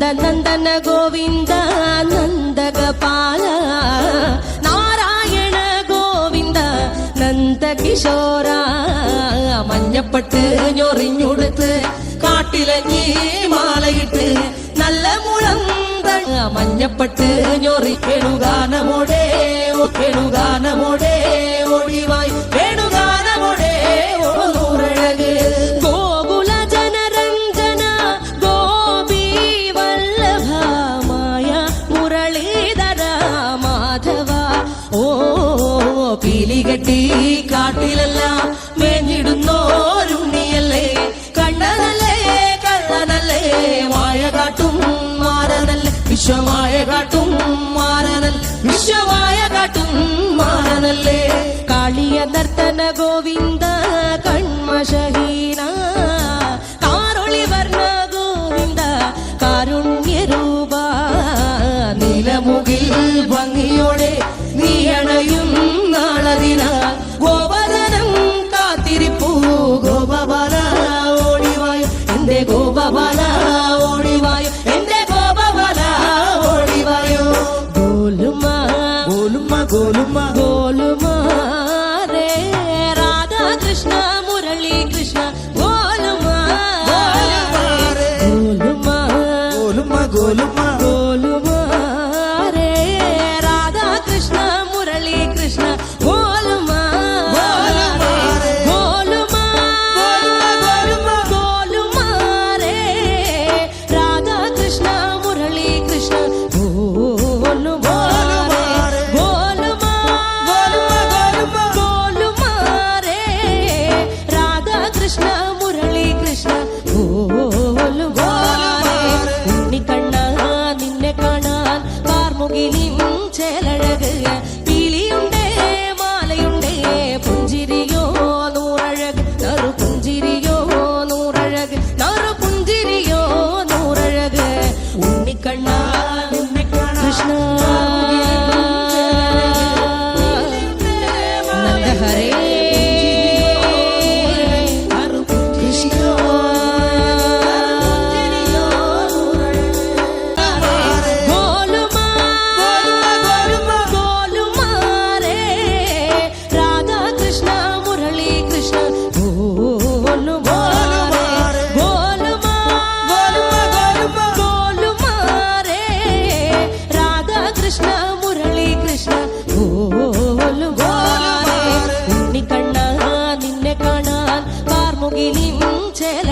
നന്ദ നന്ദന ഗോവിന്ദ നന്ദഗപാല. നാരായണ ഗോവിന്ദ നന്ദകിശോര മഞ്ഞപ്പെട്ട് ഞൊറിഞ്ഞുടുത്ത് കാട്ടിലഞ്ഞി മാലയിട്ട് നല്ല മുളന്ത മഞ്ഞപ്പെട്ട് ഞൊറി. കേണുഗാനമോടെ കേണുഗാനമോടെ ഒഴിവായി പീലികെട്ടി കാട്ടിലെല്ലാം മേഞ്ഞിടുന്നോരുണ്ണിയല്ലേ കണ്ണനല്ലേ കള്ളനല്ലേ മായ കാട്ടും മാറനല്ലേ വിശ്വമായ കാട്ടും മാറനൽ വിശ്വമായ കാട്ടും മാറനല്ലേ കാളിയ നർത്തന ഗോവിന്ദ കൺമശഹീന കാറൊളി വർണ ഗോവിന്ദ കാരുണ്യരൂപ. നിലമുകിൽ ഭംഗിയോടെ ஓடினார் கோபதனம் காத்திருப்போ. கோபபாலா ஓடிவாயோ. எந்த கோபபாலா ஓடிவாயோ. எந்த கோபபாலா ஓடிவாயோ. கோலுமா கோலுமா கோலுமா. கோலுமா. രാധാകൃഷ്ണ മുരളി കൃഷ്ണ ഉണ്ണിക്കണ്ണ നിന്നെ കാണാൻ കാർമുകിലിൻ ചേലഴക് പീലിയുണ്ടേ മാലയുണ്ടേ പുഞ്ചിരിയോ നൂറഴക് നറു പുഞ്ചിരിയോ നൂറഴക് നറു പുഞ്ചിരിയോ നൂറഴക് ഉണ്ണിക്കണ്ണ കൃഷ്ണ నిలించెల